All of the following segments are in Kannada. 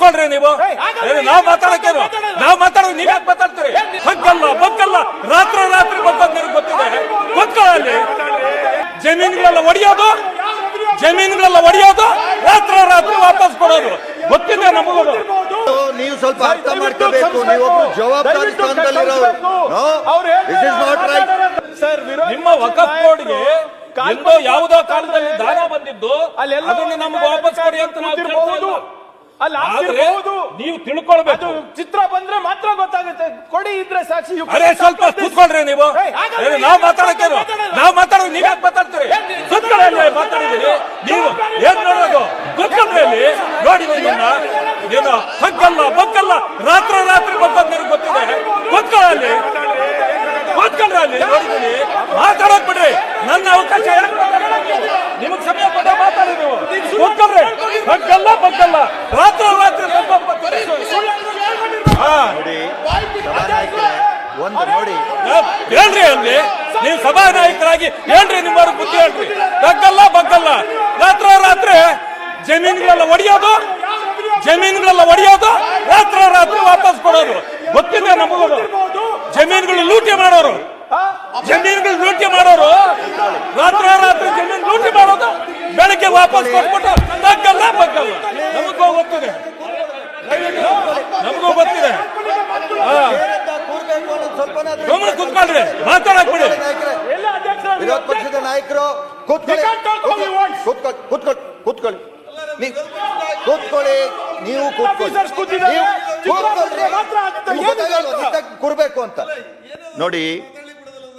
ಕೂತ್ಕೊಳ್ರಿ ನೀವು? ನಾವ್ ಮಾತಾಡಕ್ಕೆ? ನಾವ್ ಮಾತಾಡೋದು ನೀವ್ ಯಾಕೆ ಮಾತಾಡ್ತೀರಿ? ಬಗ್ಗಲ್ಲ ಬಗ್ಗಲ್ಲ ರಾತ್ರಿ ರಾತ್ರಿ ಬಗ್ಗದ್ ನಿಮ್ಗೆ ಗೊತ್ತಿದೆ. ಕೂತ್ಕೊಳ್ಳಿ ಜಮೀನುಗಳೆಲ್ಲ ಒಡೆಯೋದು ಜಮೀನುಗಳೆಲ್ಲ ಒಡೆಯೋದು ರಾತ್ರಿ ರಾತ್ರಿ ವಾಪಸ್ ಕೊಡೋದು. ಗೊತ್ತಿದೆ ನಮಗೂ ನೀವು ಸ್ವಲ್ಪ ಅರ್ಥ ಮಾಡ್ಕೋಬೇಕು. ನೀವು ಒಬ್ರು ಜವಾಬ್ದಾರಿ ಸ್ಥಾನದಲ್ಲಿರೋರು. This is not right sir ನಿಮ್ಮ ವಕಫ್ ಬೋರ್ಡ್ಗೆ ಯಾವುದೋ ಕಾಲದಲ್ಲಿ ದಾನ ಬಂದಿದ್ದು ಅದನ್ನು ನಮ್ಗೆ ವಾಪಸ್ ಕೊಡಿ ಅಂತ ನಾವು ಕೇಳ್ತಾ ಇಲ್ಲ. ಅಲ್ಲಿ ಆದ್ರೆ ಆಗ್ತಿರ್ಬಹುದು. ನೀವು ತಿಳ್ಕೊಳ್ಬೇಕು. ಚಿತ್ರ ಬಂದ್ರೆ ಮಾತ್ರ ಗೊತ್ತಾಗುತ್ತೆ. ಕೊಡಿ ಇದ್ರೆ ಸಾಕ್ಷಿ ಅರೇ ಸ್ವಲ್ಪ ಕೂತ್ಕೊಳ್ರಿ ನೀವು. ನಾವು ನಾವ್ ಮಾತಾಡಕ್ಕೆ ಮಾತಾಡೋದು? ನಾವ್ ಮಾತಾಡೋದು ನೀವ್ ಯಾಕೆ ಮಾತಾಡ್ತೀರಿ? ಮಾತಾಡಿದಿರಿ ನೀವು ಏನ್ ನೋಡೋದು? ಅಲ್ಲಿ ನೋಡಿ ಏನೋ ಏನು ಹಕ್ಕಲ್ಲ ಬಕ್ಕಲ್ಲ ರಾತ್ರಿ ರಾತ್ರಿ ಬಂದ್ರೆ ಗೊತ್ತಿದೆ. ಕೂತ್ಕೊಳ್ಳಿ ಕೂತ್ಕೊಳ್ರಿ ಅಲ್ಲಿ ನೋಡಿದ್ದೀನಿ. ಮಾತಾಡಕ್ ಬಿಡ್ರಿ. ನನ್ನ ಅವಕಾಶ? ನಿಮಗ್ ಸಮಯ ಕೊಟ್ಟ ಮಾತಾಡಿ ನೀವು. ಹಕ್ಕಲ್ಲ ಬಕ್ಕಲ್ಲ ರಾತ್ರಿ ರಾತ್ರಿ. ಹಾ. ನೋಡಿ ಸಭಾನಾಯಕರೇ ಒಂದು ನೋಡಿ. ಹೇಳ್ರಿ ಅಲ್ಲಿ ನೀವು ಸಭಾ ನಾಯಕರಾಗಿ ಹೇಳ್ರಿ ನಿಮ್ಮವ್ರ ಬುದ್ಧಿ ಹೇಳ್ರಿ. ಬಗ್ಗಲ್ಲ ಬಗ್ಗಲ್ಲ. ರಾತ್ರಿ ರಾತ್ರಿ ಜಮೀನುಗಳೆಲ್ಲ ಒಡೆಯೋದು ಜಮೀನುಗಳೆಲ್ಲ ಒಡೆಯೋದು ರಾತ್ರಿ ರಾತ್ರಿ ವಾಪಸ್ ಕೊಡೋದು. ಗೊತ್ತಿದೆ ನಮಗೂ ಜಮೀನುಗಳು ಲೂಟಿ ಮಾಡೋರು. ಜಮೀನುಗಳು ಲೂಟಿ ಮಾಡೋರು. ರಾತ್ರಿ ರಾತ್ರಿ ಜಮೀನು ಲೂಟಿ ಮಾಡೋದು. ಬೆಳಗ್ಗೆ ವಾಪಸ್ ಕೊಟ್ಬಿಟ್ಟು ಬಗ್ಗಲ್ಲ ಬಗ್ಗಲ್ಲ ನಮಗೂ ಗೊತ್ತಿದೆ. ನಮಗೂ ಗೊತ್ತಿದೆ. ಗಮನ ಕುತ್ಕೊಳ್ರಿ ಮಾತಾಡಕ್ ಬಿಡಿ ಎಲ್ಲ ಅಧ್ಯಕ್ಷರ ವಿರೋಧ ಪಕ್ಷದ ನಾಯಕರು ಕೂತ್ಕೊಳ್ಳಿ. ಕೂತ್ಕೊಳ್ಳಿ. ಕೂತ್ಕೊಳ್ಳಿ. ಕೂತ್ಕೊಳ್ಳಿ. ಕೂತ್ಕೊಳ್ಳಿ. ನೀವು ಕೂತ್ಕೊಳ್ಳಿ. ಕೂರ್ಬೇಕು ಅಂತ. ನೋಡಿ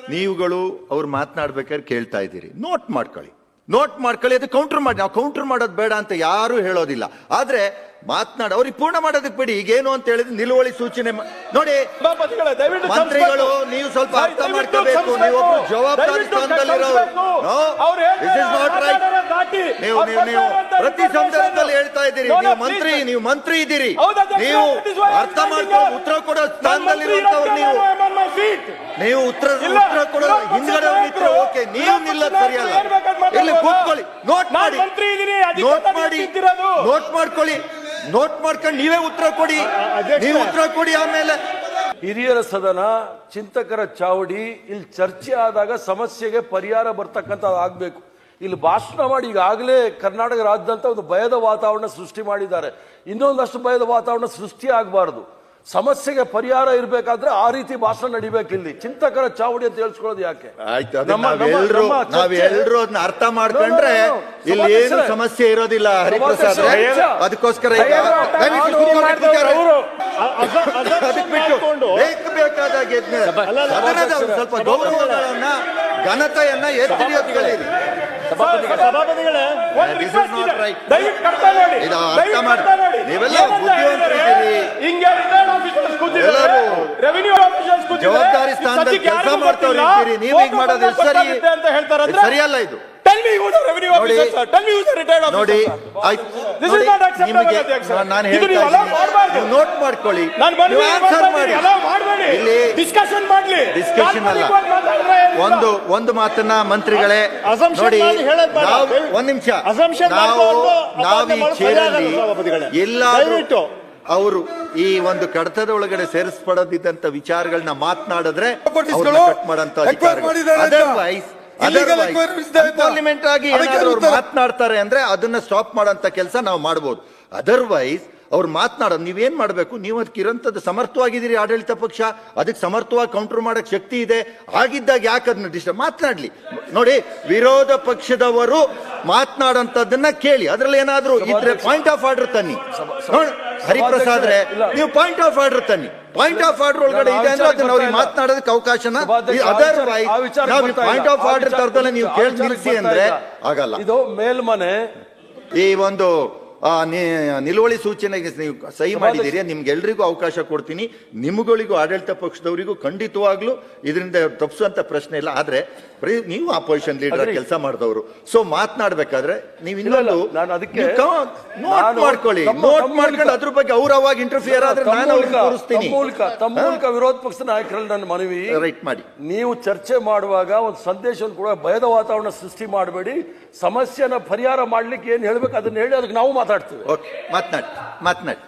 ನೀವುಗಳು ಅವ್ರು ಮಾತನಾಡ್ಬೇಕಾದ್ರೆ ಕೇಳ್ತಾ ಇದ್ದೀರಿ. ನೋಟ್ ಮಾಡ್ಕೊಳ್ಳಿ. ನೋಟ್ ಮಾಡ್ಕೊಳ್ಳಿ ಅದು ಕೌಂಟರ್ ಮಾಡಿ. ನಾವು ಕೌಂಟರ್ ಮಾಡೋದು ಬೇಡ ಅಂತ ಯಾರು ಹೇಳೋದಿಲ್ಲ. ಆದ್ರೆ ಮಾತನಾಡ ಅವ್ರಿಗೆ ಪೂರ್ಣ ಮಾಡೋದಕ್ಕೆ ಬಿಡಿ. ಈಗೇನು ಅಂತ ಹೇಳಿದ್ರೆ ನಿಲುವಳಿ ಸೂಚನೆ ನೋಡಿ ಮಂತ್ರಿಗಳು ನೀವು ಸ್ವಲ್ಪ ಅರ್ಥ ಅರ್ಥ ನೀವು ಜವಾಬ್ದಾರಿ ಸ್ಥಾನದಲ್ಲಿರೋ ದಾಟಿ, ನೀವು ಅವ್ರು ನೀವು ನೀವು ಪ್ರತಿ ಸಂದರ್ಭದಲ್ಲಿ ಹೇಳ್ತಾ ಇದ್ದೀರಿ. ನೀವು. ಮಂತ್ರಿ ನೀವು ಮಂತ್ರಿ ಇದ್ದೀರಿ. ನೀವು ಅರ್ಥ ಮಾಡ್ಕೊಂಡು. ಉತ್ತರ ಕೊಡೋ ಸ್ಥಾನದಲ್ಲಿ ನೀವು. ನೀವು ಉತ್ತರ ಉತ್ತರ ಕೊಡೋ ಹಿಂದ್ಗಡೆ ಓಕೆ ನೀವು ನಿಲ್ಲದ ಸರಿಯಲ್ಲ? ಇಲ್ಲಿ ಕೂತ್ಕೊಳ್ಳಿ ನೋಟ್ ಮಾಡಿ. ನೋಟ್ ಮಾಡಿ ನೋಟ್ ಮಾಡ್ಕೊಳ್ಳಿ ನೋಟ್ ಮಾಡ್ಕೊಂಡು ನೀವೇ ಉತ್ತರ ಕೊಡಿ. ನೀವು ಉತ್ತರ ಕೊಡಿ ಆಮೇಲೆ. ಹಿರಿಯರ ಸದನ ಚಿಂತಕರ ಚಾವಡಿ ಇಲ್ಲಿ ಚರ್ಚೆ ಆದಾಗ ಸಮಸ್ಯೆಗೆ ಪರಿಹಾರ ಬರ್ತಕ್ಕಂಥ ಆಗ್ಬೇಕು. ಇಲ್ಲಿ ಭಾಷಣ ಮಾಡಿ ಈಗಾಗಲೇ ಕರ್ನಾಟಕ ರಾಜ್ಯದಂತ ಒಂದು ಭಯದ ವಾತಾವರಣ ಸೃಷ್ಟಿ ಮಾಡಿದ್ದಾರೆ. ಇನ್ನೊಂದಷ್ಟು ಭಯದ ವಾತಾವರಣ ಸೃಷ್ಟಿ ಆಗಬಾರದು. ಸಮಸ್ಯೆಗೆ ಪರಿಹಾರ ಇರಬೇಕಾದ್ರೆ ಆ ರೀತಿ ಭಾಷಣ ನಡಿಬೇಕು ಇಲ್ಲಿ. ಚಿಂತಕರ ಚಾವಡಿ ಅಂತ ಹೇಳ್ಸ್ಕೊಳ್ಳೋದು ಯಾಕೆ? ನಾವೆಲ್ಲರೂ ಅದನ್ನ ಅರ್ಥ ಮಾಡ್ಕೊಂಡ್ರೆ. ಇಲ್ಲಿ ಏನು ಸಮಸ್ಯೆ ಇರೋದಿಲ್ಲ ಹರಿಪ್ರಸಾದ್ ಅದಕ್ಕೋಸ್ಕರ ಬೇಕಾದಾಗ ಸ್ವಲ್ಪ ಗೌರವಗಳನ್ನ ಘನತೆಯನ್ನ ಎತ್ತಿ ಸಭಾಪತಿಗಳೇ. ದಯವಿಟ್ಟು ಕರ್ತಾ ನೋಡಿ. ನೀವೆಲ್ಲ ಆಫೀಸರ್ಸ್ ರೆವಿನ್ಯೂ ಆಫೀಸರ್ಸ್ ಕೂತಿದ್ದಾರೆ. ಜವಾಬ್ದಾರಿ ಸ್ಥಾನದಲ್ಲಿ ಕೆಲಸ ಮಾಡ್ತಾವ್ರು ನೀವು ಹಿಂಗ್ ಮಾಡೋದು ಸರಿ. ಅಂತ ಹೇಳ್ತಾರಂದ್ರೆ ಸರಿಯಲ್ಲ ಇದು. ನೋಡಿ. ನೋಟ್ ಮಾಡ್ಕೊಳ್ಳಿ. ಇಲ್ಲಿ ಡಿಸ್ಕಷನ್ ಮಾಡ್ಲಿ. ಡಿಸ್ಕಷನ್ ಅಲ್ಲ. ಒಂದು ಒಂದು ಮಾತನ್ನ ಮಂತ್ರಿಗಳೇ ನೋಡಿ. ಒಂದ್ ನಿಮಿಷ. ನಾವು ನಾವು ಈ ಚೇರಲ್ಲಿ ಎಲ್ಲ. ಎಲ್ಲಾದ್ರೂ ಅವರು ಈ ಒಂದು ಕಡತದ ಒಳಗಡೆ ಸೇರಿಸ್ಪಡದಿದ್ದಂತ ವಿಚಾರಗಳನ್ನ ಮಾತನಾಡಿದ್ರೆ ಕಟ್ ಮಾಡಂತ ಅದರ್ವೈಸ್ ಪಾರ್ಲಿಮೆಂಟ್ ಆಗಿ ಏನಾದ್ರು. ಮಾತನಾಡ್ತಾರೆ ಅಂದ್ರೆ ಅದನ್ನ ಸ್ಟಾಪ್ ಮಾಡೋಂತ ಕೆಲಸ ನಾವು ಮಾಡಬಹುದು ಅದರ್ವೈಸ್ ಅವ್ರು ಮಾತನಾಡೋದು ನೀವೇನು ಮಾಡಬೇಕು? ನೀವು ಅದಕ್ಕೆ ಇರೋಂಥದ್ದು ಸಮರ್ಥವಾಗಿದ್ದೀರಿ ಆಡಳಿತ ಪಕ್ಷ ಅದಕ್ಕೆ ಸಮರ್ಥವಾಗಿ ಕೌಂಟರ್ ಮಾಡೋಕ್ಕೆ ಶಕ್ತಿ ಇದೆ. ಆಗಿದ್ದಾಗ ಯಾಕೆ ಅದನ್ನ ಡಿಸ್ಟರ್ಬ್ ಮಾತನಾಡಲಿ. ನೋಡಿ ವಿರೋಧ ಪಕ್ಷದವರು ಮಾತನಾಡೋಂಥದ್ದನ್ನ ಕೇಳಿ. ಅದರಲ್ಲಿ ಏನಾದರೂ ಇದ್ರೆ ಪಾಯಿಂಟ್ ಆಫ್ ಆರ್ಡರ್ ತನ್ನಿ. ನೋಡಿ ಹರಿಪ್ರಸಾದ್ರೆ ಇಲ್ಲ. ನೀವು ಪಾಯಿಂಟ್ ಆಫ್ ಆರ್ಡರ್ ತನ್ನಿ. ಪಾಯಿಂಟ್ ಆಫ್ ಆರ್ಡರ್ ಒಳಗಡೆ ಇದೆ ಅಂದ್ರೆ ಅದನ್ನ ಅವ್ರಿಗೆ ಮಾತನಾಡೋದಕ್ಕೆ ಅವಕಾಶನ ಅದರ್ ನಾವು ಪಾಯಿಂಟ್ ಆಫ್ ಆರ್ಡರ್ ತರದಲ್ಲ ನೀವು ಕೇಳಿ ನಿಲ್ಸಿ ನಿಲ್ಲಿಸಿ ಅಂದ್ರೆ ಆಗಲ್ಲ. ಇದು ಮೇಲ್ಮನೆ ಈ ಒಂದು ಆ, ನಿ- ನಿಲುವಳಿ ಸೂಚನೆಗೆ ನೀವು ಸಹಿ ಮಾಡಿದ್ದೀರಿ. ನಿಮ್ಗೆಲ್ರಿಗೂ ಅವಕಾಶ ಕೊಡ್ತೀನಿ. ನಿಮ್ಗಳಿಗೂ ಆಡಳಿತ ಪಕ್ಷದವರಿಗೂ ಖಂಡಿತವಾಗ್ಲೂ ಇದರಿಂದ ತಪ್ಪಿಸುವಂತ ಪ್ರಶ್ನೆ ಇಲ್ಲ. ಆದ್ರೆ ನೀವು ಆಪೋಸಿಷನ್ ಲೀಡರ್ Agree. ಕೆಲಸ ಮಾಡಿದವರು. ಸೊ ಮಾತನಾಡ್ಬೇಕಾದ್ರೆ ನೀವು ಇನ್ನೊಂದು ನಾನು ಅದಕ್ಕೆ- ನೋಟ್ ನಾನು ಮಾಡ್ಕೊಳ್ಳಿ. ತಮ್ಮ- ನೋಟ್ ತಮ್ಮ ಮಾಡ್ಕೊಂಡು ಮೂಲಕ- ಅದ್ರ ಬಗ್ಗೆ ಅವ್ರ ಅವಾಗ ಇಂಟರ್ಫಿಯರ್ ಆದ್ರೆ ತಮ್ಮ ನಾನು ಅವ್ರಿಗೆ ಮೂಲಕ- ತೋರಿಸ್ತೀನಿ. ಮೂಲಕ ತಮ್ಮ ಮೂಲಕ ವಿರೋಧ ಪಕ್ಷದ ನಾಯಕರಲ್ಲಿ ನನ್ನ ಮನವಿ. ರೈಟ್ ಮಾಡಿ. ನೀವು ಚರ್ಚೆ ಮಾಡುವಾಗ ಒಂದು ಸಂದೇಶವನ್ನು ಕೂಡ ಭಯದ ವಾತಾವರಣ ಸೃಷ್ಟಿ ಮಾಡಬೇಡಿ. ಸಮಸ್ಯೆನ ಪರಿಹಾರ ಮಾಡ್ಲಿಕ್ಕೆ ಏನ್ ಹೇಳ್ಬೇಕು? ಅದನ್ನ ಹೇಳಿ ಅದಕ್ಕೆ ನಾವು ಮಾತಾಡ್ತೀವಿ. ಓಕೆ ಮಾತನಾಡಿ ಮಾತನಾಡಿ.